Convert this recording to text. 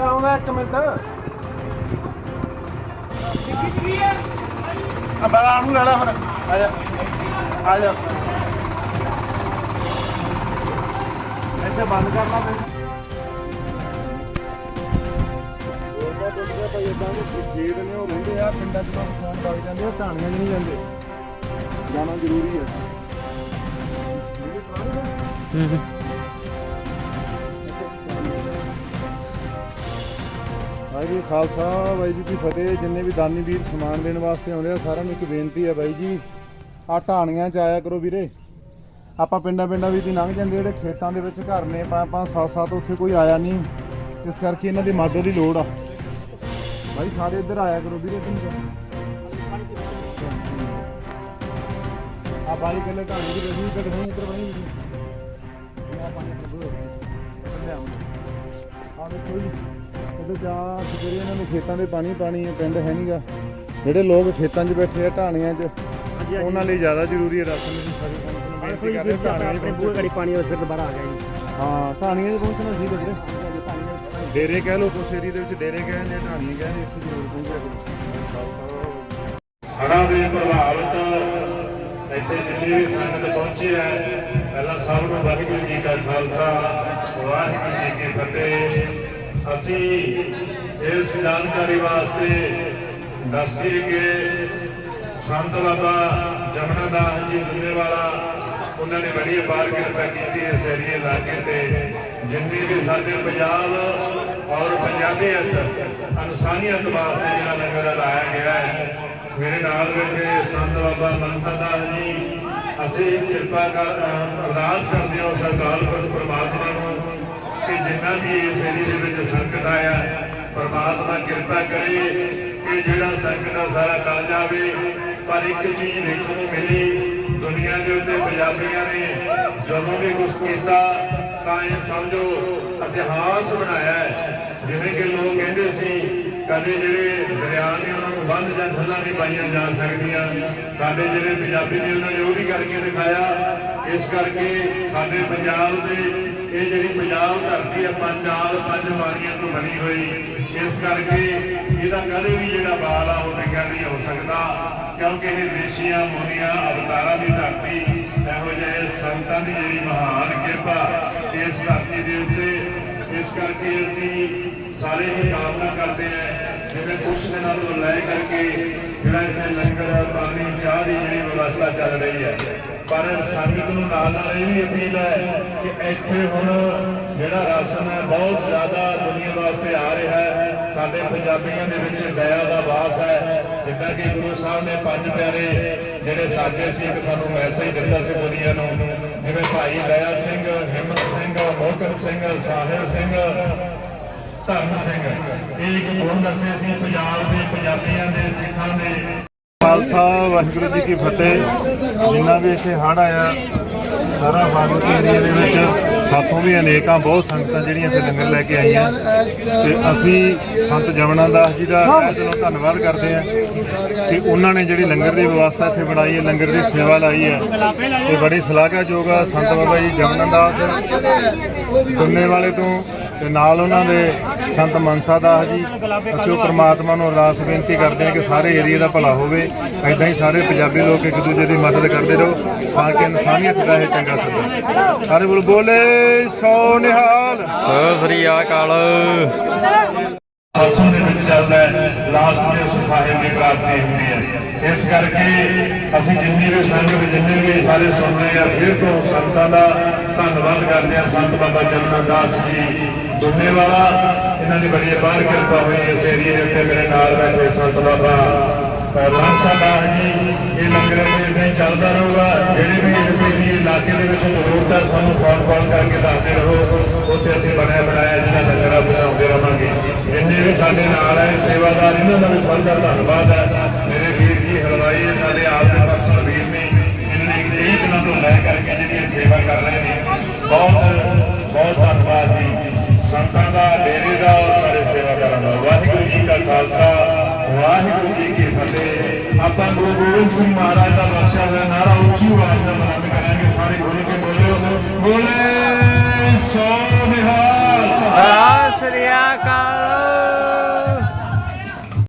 ਆਉਂਦਾ ਇੱਕ ਮਿੰਟ। ਆ ਬੜਾ ਨੂੰ ਲੈ ਲੈ ਹੁਣ। ਆ ਜਾ। ਆ ਜਾ। ਇੱਥੇ ਬੰਦ ਕਰਨਾ ਫਿਰ। ਉਹਦਾ ਦੁਨੀਆ ਭਾਈ ਇਦਾਂ ਦੇ ਖੇਡ ਨੇ ਉਹ ਰਹਿੰਦੇ ਆ ਪਿੰਡਾਂ 'ਚ ਲੋਕ ਫੋਨ ਲੱਗ ਜਾਂਦੇ ਆ ਢਾਣੀਆਂ 'ਚ ਨਹੀਂ ਜਾਂਦੇ। ਜਾਣਾ ਜ਼ਰੂਰੀ ਹੈ ਹੂੰ ਹੂੰ। ਵਾਹਿਗੁਰੂ ਜੀ ਖਾਲਸਾ, ਵਾਹਿਗੁਰੂ ਜੀ ਕੀ ਫਤਿਹ। ਜਿੰਨੇ ਵੀ ਦਾਨੀ ਵੀਰ ਸਮਾਨ ਦੇਣ ਵਾਸਤੇ ਆਉਂਦੇ ਆ, ਸਾਰਿਆਂ ਨੂੰ ਇੱਕ ਬੇਨਤੀ ਹੈ ਬਾਈ ਜੀ ਆ ਢਾਣੀਆਂ 'ਚ ਆਇਆ ਕਰੋ ਵੀਰੇ। ਆਪਾਂ ਪਿੰਡਾਂ ਪਿੰਡਾਂ ਵਿੱਚ ਹੀ ਲੰਘ ਜਾਂਦੇ ਜਿਹੜੇ ਖੇਤਾਂ ਦੇ ਵਿੱਚ ਘਰ ਨੇ ਪੰਜ ਪੰਜ ਸੱਤ ਸੱਤ ਉੱਥੇ ਕੋਈ ਆਇਆ ਨਹੀਂ। ਇਸ ਕਰਕੇ ਇਹਨਾਂ ਦੀ ਮਦਦ ਦੀ ਲੋੜ ਆ। ਬਾਈ, ਸਾਰੇ ਇੱਧਰ ਆਇਆ ਕਰੋ ਵੀਰੇ ਤੁਸੀਂ। ਆ ਬਾਈ ਕੱਲੇ ਢਾਣੀ ਦੀ ਰਵੀ ਕੱਢ ਨਹੀਂ ਇੱਧਰ ਬਣੀ ਹੋਈ ਆ ਪਾਣੀ ਪ੍ਰਭੂ ਆ ਦੇਖੋ ਜੀ। ਇਹਦੇ ਜਾ ਸਵੇਰੇ ਇਹਨਾਂ ਦੇ ਖੇਤਾਂ ਦੇ ਪਾਣੀ ਪਾਣੀ ਹੈ ਪਿੰਡ ਹੈ ਨਹੀਂਗਾ ਜਿਹੜੇ ਲੋਕ ਖੇਤਾਂ 'ਚ ਬੈਠੇ ਆ ਢਾਣੀਆਂ 'ਚ ਉਹਨਾਂ ਲਈ ਜ਼ਿਆਦਾ ਜ਼ਰੂਰੀ ਹੈ ਰਾਸ਼ਨ ਦੀ ਸਾਰੀ ਨੂੰ ਬੇਨਤੀ ਕਰਦੇ ਹਾਂ, ਢਾਣੀਆਂ 'ਚ ਪਹੁੰਚੋ। ਗੜੀ ਪਾਣੀ ਫਿਰ ਦੁਬਾਰਾ ਆ ਗਿਆ ਜੀ ਹਾਂ ਢਾਣੀਆਂ 'ਚ ਪਹੁੰਚਣਾ ਸੀ ਵੀਰੇ ਡੇਰੇ ਕਹਿ ਲੋ ਕੁਛ ਏਰੀਏ ਦੇ ਵਿੱਚ ਡੇਰੇ ਕਹਿੰਦੇ ਢਾਣੀਆਂ ਕਹਿੰਦੇ ਇੱਥੇ ਜ਼ਰੂਰ ਪਹੁੰਚਿਆ ਕਰੋ। ਹੜ੍ਹਾਂ ਦੇ ਪ੍ਰਭਾਵਿਤ ਇੱਥੇ ਜਿੰਨੀ ਵੀ ਸੰਗਤ ਪਹੁੰਚੀ ਹੈ ਪਹਿਲਾਂ ਸਭ ਨੂੰ ਵਾਹਿਗੁਰੂ ਜੀ ਕਾ ਖਾਲਸਾ ਵਾਹਿਗੁਰੂ ਜੀ ਕੀ ਫਤਿਹ। ਅਸੀਂ ਇਸ ਜਾਣਕਾਰੀ ਵਾਸਤੇ ਦੱਸਦੀ ਕਿ ਸੰਤ ਬਾਬਾ ਜਮਨਾ ਦਾਸ ਜੀ ਦੁੱਲੇ ਵਾਲਾ, ਉਹਨਾਂ ਨੇ ਬੜੀ ਅਪਾਰ ਕਿਰਪਾ ਕੀਤੀ ਇਸ ਏਰੀਏ ਇਲਾਕੇ ਤੇ, ਜਿੰਨੀ ਵੀ ਸਾਡੇ ਪੰਜਾਬ ਔਰ ਪੰਜਾਬੀਅਤ ਇਨਸਾਨੀਅਤ ਵਾਸਤੇ ਜਿਹੜਾ ਲੰਗਰ ਲਾਇਆ ਗਿਆ ਹੈ, ਮੇਰੇ ਨਾਲ ਬੈਠੇ ਸੰਤ ਬਾਬਾ ਮਨਸਾ ਦਾਸ ਜੀ, ਅਸੀਂ ਕਿਰਪਾ ਕਰ ਅਰਦਾਸ ਕਰਦੇ ਹਾਂ ਉਸ ਅਕਾਲ ਪੁਰਖ ਪ੍ਰਮਾਤਮਾ ਨੂੰ ਕਿ ਜਿੰਨਾ ਵੀ ਇਸ ਏਰੀਏ ਦੇ ਵਿੱਚ ਸੰਕਟ ਆਇਆ, ਪ੍ਰਮਾਤਮਾ ਕਿਰਪਾ ਕਰੇ ਕਿ ਜਿਹੜਾ ਸੰਕਟ ਦਾ ਸਾਰਾ ਟਲ ਜਾਵੇ, ਪਰ ਇੱਕ ਚੀਜ਼ ਦੇਖਣ ਨੂੰ ਮਿਲੀ, ਦੁਨੀਆ ਦੇ ਉੱਤੇ ਪੰਜਾਬੀਆਂ ਨੇ ਜਦੋਂ ਵੀ ਕੁਝ ਕੀਤਾ, ਤਾਂ ਇਹ ਸਮਝੋ, ਇਤਿਹਾਸ ਬਣਾਇਆ ਹੈ। ਜਿਵੇਂ ਕਿ ਲੋਕ ਕਹਿੰਦੇ ਸੀ, ਕਦੇ ਜਿਹੜੇ ਦਰਿਆ ਨੇ ਉਹਨਾਂ ਨੂੰ ਬੰਦ ਜਾਂ ਠੱਲਾਂ ਨਹੀਂ ਪਾਈਆਂ ਜਾ ਸਕਦੀਆਂ। ਸਾਡੇ ਜਿਹੜੇ ਪੰਜਾਬੀ ਨੇ ਉਹਨਾਂ ਨੇ ਉਹ ਵੀ ਕਰਕੇ ਦਿਖਾਇਆ। ਇਸ ਕਰਕੇ ਸਾਡੇ ਪੰਜਾਬ ਦੇ ਇਹ ਜਿਹੜੀ ਪੰਜਾਬ ਧਰਤੀ ਹੈ ਪੰਜਾਬ ਪੰਜ ਵਾਰੀਆਂ ਤੋਂ ਬਣੀ ਹੋਈ, ਇਸ ਕਰਕੇ ਇਹਦਾ ਕਦੇ ਵੀ ਜਿਹੜਾ ਬਾਲ ਆ, ਉਹ ਵਿਗੜ ਨਹੀਂ ਹੋ ਸਕਦਾ, ਕਿਉਂਕਿ ਇਹ ਦੇਸ਼ੀਆਂ ਮੁਨੀਆਂ ਅਵਤਾਰਾਂ ਦੀ ਧਰਤੀ, ਇਹੋ ਜਿਹੇ ਸੰਤਾਂ ਦੀ ਜਿਹੜੀ ਮਹਾਨ ਕਿਰਪਾ ਇਸ ਧਰਤੀ ਦੇ ਉੱਤੇ। ਇਸ ਕਰਕੇ ਅਸੀਂ ਸਾਰੇ ਹੀ ਕਾਮਨਾ ਕਰਦੇ ਹਾਂ, ਜਿਵੇਂ ਕੁਝ ਦਿਨਾਂ ਤੋਂ ਲੈ ਕਰਕੇ ਜਿਹੜਾ ਇੱਥੇ ਲੰਗਰ ਪਾਣੀ ਚਾਹ ਦੀ ਜਿਹੜੀ ਵਿਵਸਥਾ ਚੱਲ ਰਹੀ ਹੈ। ਪਰ ਸੰਗਤ ਨੂੰ ਨਾਲ ਨਾਲ ਇਹ ਵੀ ਅਪੀਲ ਹੈ ਕਿ ਇੱਥੇ ਹੁਣ ਜਿਹੜਾ ਰਾਸ਼ਨ ਹੈ, ਬਹੁਤ ਜ਼ਿਆਦਾ ਦੁਨੀਆ ਵਾਸਤੇ ਆ ਰਿਹਾ ਹੈ। ਸਾਡੇ ਪੰਜਾਬੀਆਂ ਦੇ ਵਿੱਚ ਦਇਆ ਦਾ ਵਾਸ ਹੈ। ਜਿੱਦਾਂ ਕਿ ਗੁਰੂ ਸਾਹਿਬ ਨੇ ਪੰਜ ਪਿਆਰੇ ਜਿਹੜੇ ਸਾਜੇ ਸੀ, ਇੱਕ ਸਾਨੂੰ ਮੈਸੇਜ ਦਿੱਤਾ ਸੀ ਦੁਨੀਆ ਨੂੰ। ਜਿਵੇਂ ਭਾਈ ਦਇਆ ਸਿੰਘ, ਹਿੰਮਤ ਸਿੰਘ ਮੋਹਕਮ ਸਿੰਘ ਸਾਹਿਬ ਸਿੰਘ, ਧਰਮ ਸਿੰਘ। ਇਹ ਇੱਕ ਗੁਣ ਦੱਸੇ ਸੀ ਪੰਜਾਬ ਦੇ ਪੰਜਾਬੀਆਂ ਦੇ ਸਿੱਖਾਂ ਦੇ ਖਾਲਸਾ, ਵਾਹਿਗੁਰੂ ਜੀ ਕੀ ਫਤਿਹ। ਜਿੰਨਾ ਵੀ ਇੱਥੇ ਹੜ ਆਇਆ, ਸਾਰਾ ਫਾਜ਼ਿਲਕਾ ਏਰੀਆ ਦੇ ਵਿੱਚ ਸਾਥੋਂ ਵੀ ਅਨੇਕਾਂ ਬਹੁਤ ਸੰਗਤਾਂ ਜਿਹੜੀਆਂ ਇੱਥੇ ਲੰਗਰ ਲੈ ਕੇ ਆਈਆਂ। ਤੇ ਅਸੀਂ ਸੰਤ ਜਮਨਾ ਦਾਸ ਜੀ ਦਾ ਤਹਿ ਦਿਲੋਂ ਧੰਨਵਾਦ ਕਰਦੇ ਹਾਂ ਕਿ ਉਹਨਾਂ ਨੇ ਜਿਹੜੀ ਲੰਗਰ ਦੀ ਵਿਵਸਥਾ ਇੱਥੇ ਬਣਾਈ ਹੈ, ਲੰਗਰ ਦੀ ਸੇਵਾ ਲਾਈ ਹੈ। ਤੇ ਬੜੀ ਸ਼ਲਾਘਾਯੋਗ ਆ ਸੰਤ ਬਾਬਾ ਜੀ ਜਮਨਾ ਦਾਸ। ਦੁੰਨੇ ਵਾਲੇ ਤੋਂ ਤੇ ਨਾਲ ਉਹਨਾਂ ਦੇ ਸੰਤ ਮਨਸਾ ਦਾਸ ਜੀ ਅਸੀਂ ਉਹ ਪ੍ਰਮਾਤਮਾ ਨੂੰ ਅਰਦਾਸ ਬੇਨਤੀ ਕਰਦੇ ਹਾਂ ਕਿ ਸਾਰੇ ਏਰੀਆ ਦਾ ਭਲਾ ਹੋਵੇ ਐਦਾਂ ਹੀ ਸਾਰੇ ਪੰਜਾਬੀ ਲੋਕ ਇੱਕ ਦੂਜੇ ਦੀ ਮਦਦ ਕਰਦੇ ਰਹੋ ਤਾਂ ਕਿ ਇਨਸਾਨੀਅਤ ਦਾ ਇਹ ਚੰਗਾ ਸੱਦਾ ਸਾਰੇ ਬੋਲ ਬੋਲੇ ਸੋ ਨਿਹਾਲ। ਸ੍ਰੀ ਅਕਾਲ। ਆਸਮ ਦੇ ਵਿੱਚ ਚੱਲਦਾ ਹੈ ਲਾਸਟ ਦੇ ਉਸ ਸਾਹਿਬ ਦੀ ਪ੍ਰਾਪਤੀ ਹੁੰਦੀ ਹੈ ਇਸ ਕਰਕੇ ਅਸੀਂ ਜਿੰਨੀ ਵੀ ਸੰਗਤ ਜਿੰਨੇ ਵੀ ਸਾਰੇ ਸੁਣ ਰਹੇ ਆ ਫਿਰ ਤੋਂ ਸੰਤਾਂ ਦਾ ਧੰਨਵਾਦ ਕਰਦੇ ਹਾਂ। ਸੰਤ ਬਾਬਾ ਜਮਨਾ ਦਾਸ ਜੀ ਦੁੰਨੇ ਵਾਲਾ, ਇਹਨਾਂ ਦੀ ਬੜੀ ਬਾਹਰ ਕਿਰਪਾ ਹੋਈ ਇਸ ਏਰੀਏ ਦੇ ਉੱਤੇ ਮੇਰੇ ਨਾਲ ਬੈਠੇ ਸੰਤ ਬਾਬਾ। ਰਾਸਾ ਦਾਸ ਜੀ, ਇਹ ਲੰਗਰ ਇਦਾਂ ਹੀ ਚੱਲਦਾ ਰਹੂਗਾ। ਜਿਹੜੇ ਵੀ ਇਸ ਏਰੀਏ ਇਲਾਕੇ ਦੇ ਵਿੱਚ ਜ਼ਰੂਰਤ ਹੈ, ਸਾਨੂੰ ਫੋਨ ਕਾਲ ਕਰਕੇ ਦੱਸਦੇ ਰਹੋ। ਉੱਥੇ ਅਸੀਂ ਬਣਿਆ ਬਣਾਇਆ ਜਿਹੜਾ ਲੰਗਰ ਆ ਬਣਾਉਂਦੇ ਰਵਾਂਗੇ। ਜਿੰਨੇ ਵੀ ਸਾਡੇ ਨਾਲ ਹੈ ਸੇਵਾਦਾਰ, ਇਹਨਾਂ ਦਾ ਵੀ ਸਭ ਦਾ ਧੰਨਵਾਦ ਹੈ। ਮੇਰੇ ਵੀਰ ਜੀ, ਹਲਵਾਈ ਇਹ ਸਾਡੇ ਆਪ ਦੇ ਪਰਸਨਲ ਵੀਰ ਨੇ। ਇਹਨਾਂ ਨੇ ਕਈ ਦਿਨਾਂ ਤੋਂ ਲੈ ਕਰਕੇ ਜਿਹੜੀ ਇਹ ਸੇਵਾ ਕਰ ਰਹੇ ਨੇ, ਬਹੁਤ ਵਾਹਿਗੁਰੂ ਜੀ ਕੀ ਫਤਿਹ ਆਪਾਂ ਗੁਰੂ ਗੋਬਿੰਦ ਸਿੰਘ ਮਹਾਰਾਜ ਦਾ ਬਖਸ਼ਿਆ ਹੋਇਆ ਨਾਰਾ ਉੱਚੀ ਆਵਾਜ਼ ਨਾਲ